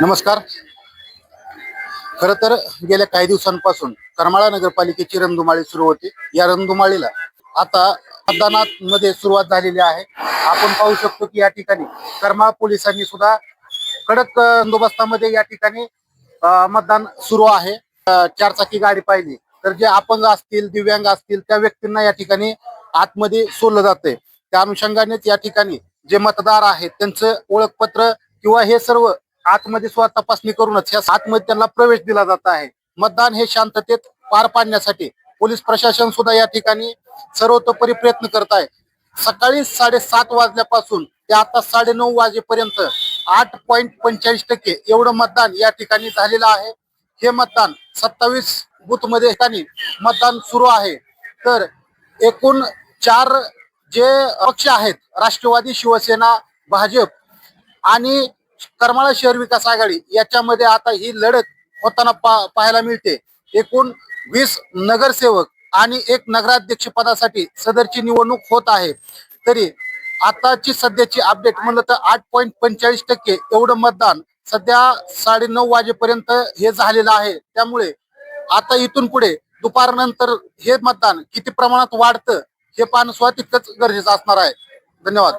नमस्कार. खर तर गेल्या काही दिवसांपासून करमाळा नगरपालिकेची रणधुमाळी सुरू होती. या रणधुमाळीला आता मतदानात मध्ये सुरुवात झालेली आहे. आपण पाहू शकतो की या ठिकाणी करमाळा पोलिसांनी सुद्धा कडक बंदोबस्तामध्ये या ठिकाणी मतदान सुरू आहे. चारचाकी गाडी पाहिली. तर जे अपंग असतील दिव्यांग असतील त्या व्यक्तींना या ठिकाणी आतमध्ये सोडलं जाते त्या अनुषंगानेच या ठिकाणी जे मतदार आहेत त्यांचं ओळखपत्र किंवा हे सर्व आतमध्ये सुद्धा तपासणी करूनच या आतमध्ये त्यांना प्रवेश दिला जात आहे. मतदान हे शांततेत पार पाडण्यासाठी पोलीस प्रशासन सुद्धा या ठिकाणी सर्वतोपरी प्रयत्न करत आहे. सकाळी साडेसात वाजल्यापासून ते आता साडेनऊ वाजेपर्यंत आठ पॉईंट पंचेचाळीस टक्के एवढं मतदान या ठिकाणी झालेलं आहे. हे मतदान सत्तावीस बूथमध्ये ठिकाणी मतदान सुरू आहे. तर एकूण चार जे पक्ष आहेत राष्ट्रवादी शिवसेना भाजप आणि करमाळा शहर विकास आघाडी याच्यामध्ये आता ही लढत होताना पा- पाहायला मिळते. एकूण वीस नगरसेवक आणि एक नगराध्यक्ष पदासाठी सदरची निवडणूक होत आहे. तरी आताची सध्याची अपडेट म्हणलं तर आठ पॉईंट पंचेचाळीस टक्के एवढं मतदान सध्या साडे नऊ वाजेपर्यंत हे झालेलं आहे. त्यामुळे आता इथून पुढे दुपारनंतर हे मतदान किती प्रमाणात वाढतं हे पाहणं सुद्धा तितकंच गरजेचं असणार आहे. धन्यवाद.